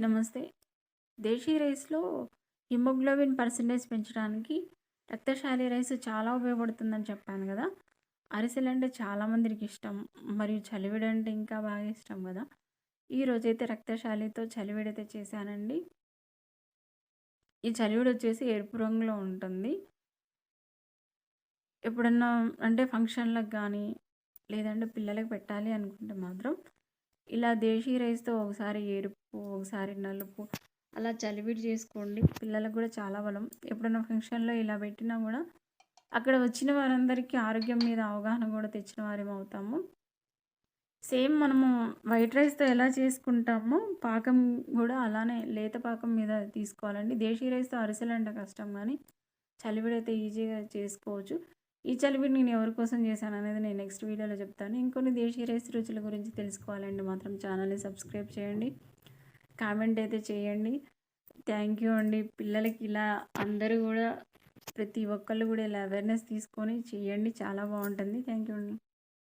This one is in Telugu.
నమస్తే. దేశీ రైస్‌లో హిమోగ్లోబిన్ పర్సెంటేజ్ పెంచడానికి రక్తశాలి రైస్ చాలా ఉపయోగపడుతుందని చెప్పాను కదా అరిసెలంటే చాలా మందికి ఇష్టం. మరియు చలివిడి అంటే ఇంకా బాగా ఇష్టం కదా ఈరోజైతే రక్తశాలితో చలివిడైతే చేశానండి. ఈ చలివిడొచ్చేసి ఎరుపు రంగులో ఉంటుంది. ఎప్పుడన్నా అంటే ఫంక్షన్‌లకు కానీ లేదంటే పిల్లలకు పెట్టాలి అనుకుంటే మాత్రం ఇలా దేశీ రైస్‌తో ఒకసారి ఎరుపు, ఒకసారి నలుపు అలా చలివిడి చేసుకోండి. పిల్లలకు కూడా చాలా బలం. ఎప్పుడన్నా ఫంక్షన్‌లో ఇలా పెట్టినా కూడా అక్కడ వచ్చిన వారందరికీ ఆరోగ్యం మీద అవగాహన కూడా తెచ్చిన వారమవుతాము. సేమ్ మనము వైట్ రైస్‌తో ఎలా చేసుకుంటామో పాకం కూడా అలానే లేత పాకం మీద తీసుకోవాలండి. దేశీ రైస్‌తో అరిసెలంటే కష్టం కానీ చలివిడైతే ఈజీగా చేసుకోవచ్చు. ఈ చలివిడి నేను ఎవరి కోసం చేశాననేది నేను నెక్స్ట్ వీడియోలో చెప్తాను. ఇంకొన్ని దేశీయ రైస్ రుచుల గురించి తెలుసుకోవాలంటే మాత్రం ఛానల్‌ని సబ్స్క్రైబ్ చేయండి. కామెంట్ అయితే చేయండి. థ్యాంక్ యూ అండి. పిల్లలకి ఇలా అందరూ కూడా ప్రతి ఒక్కళ్ళు కూడా ఇలా అవేర్‌నెస్ తీసుకొని చేయండి. చాలా బాగుంటుంది థ్యాంక్ యూ అండి.